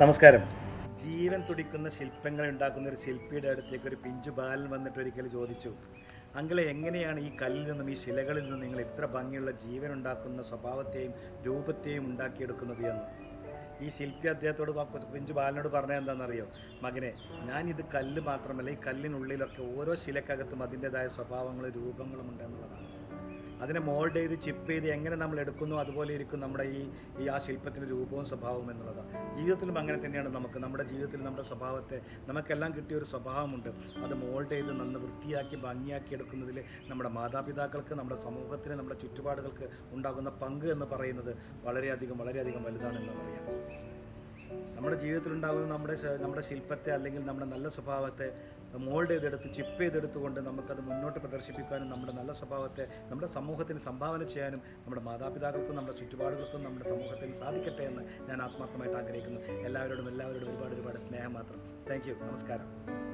നമസ്കാരം. ജീവൻ തുടിക്കുന്ന ശില്പങ്ങൾ ഉണ്ടാക്കുന്ന ഒരു ശില്പിയുടെ അടുത്തേക്ക് ഒരു പിഞ്ചു ബാലൻ വന്നിട്ട് ഒരിക്കൽ ചോദിച്ചു അങ്കിളെ എങ്ങനെയാണ് ഈ കല്ലിൽ നിന്നും ഈ ശിലകളിൽ നിന്നും നിങ്ങൾ ഇത്ര ഭംഗിയുള്ള ജീവൻ ഉണ്ടാക്കുന്ന സ്വഭാവത്തെയും രൂപത്തെയും ഉണ്ടാക്കിയെടുക്കുന്നത് എന്ന്? ഈ ശില്പി അദ്ദേഹത്തോട് പിഞ്ചു ബാലനോട് പറഞ്ഞത് എന്താണെന്നറിയോ? മകനെ ഞാൻ ഇത് കല്ല് മാത്രമല്ല ഈ കല്ലിനുള്ളിലൊക്കെ ഓരോ ശിലക്കകത്തും അതിന്റെതായ സ്വഭാവങ്ങളും രൂപങ്ങളും ഉണ്ട് എന്നുള്ളതാണ്. അതിനെ മോൾഡ് ചെയ്ത് ചിപ്പ് ചെയ്ത് എങ്ങനെ നമ്മൾ എടുക്കുന്നു അതുപോലെ ഇരിക്കും നമ്മുടെ ഈ ഈ ആ ശില്പത്തിന്റെ രൂപവും സ്വഭാവവും എന്നുള്ളത്. ജീവിതത്തിലും അങ്ങനെ തന്നെയാണ് നമുക്ക്. നമ്മുടെ ജീവിതത്തിൽ നമ്മുടെ സ്വഭാവത്തെ നമുക്കെല്ലാം കിട്ടിയ ഒരു സ്വഭാവമുണ്ട്. അത് മോൾഡ് ചെയ്ത് നന്ന് വൃത്തിയാക്കി ഭംഗിയാക്കി എടുക്കുന്നതിൽ നമ്മുടെ മാതാപിതാക്കൾക്ക് നമ്മുടെ സമൂഹത്തിന് നമ്മുടെ ചുറ്റുപാടുകൾക്ക് ഉണ്ടാകുന്ന പങ്ക് എന്ന് പറയുന്നത് വളരെയധികം വളരെയധികം വലുതാണെന്ന് പറയാം. നമ്മുടെ ജീവിതത്തിലുണ്ടാകുന്ന നമ്മുടെ നമ്മുടെ ശില്പത്തെ അല്ലെങ്കിൽ നമ്മുടെ നല്ല സ്വഭാവത്തെ മോൾഡ് ചെയ്തെടുത്ത് ചിപ്പ് ചെയ്തെടുത്തുകൊണ്ട് നമുക്കത് മുന്നോട്ട് പ്രദർശിപ്പിക്കാനും നമ്മുടെ നല്ല സ്വഭാവത്തെ നമ്മുടെ സമൂഹത്തിന് സംഭാവന ചെയ്യാനും നമ്മുടെ മാതാപിതാക്കൾക്കും നമ്മുടെ ചുറ്റുപാടുകൾക്കും നമ്മുടെ സമൂഹത്തിന് സാധിക്കട്ടെ എന്ന് ഞാൻ ആത്മാർത്ഥമായിട്ട് ആഗ്രഹിക്കുന്നു. എല്ലാവരോടും എല്ലാവരോടും ഒരുപാട് ഒരുപാട് സ്നേഹം മാത്രം. താങ്ക് നമസ്കാരം.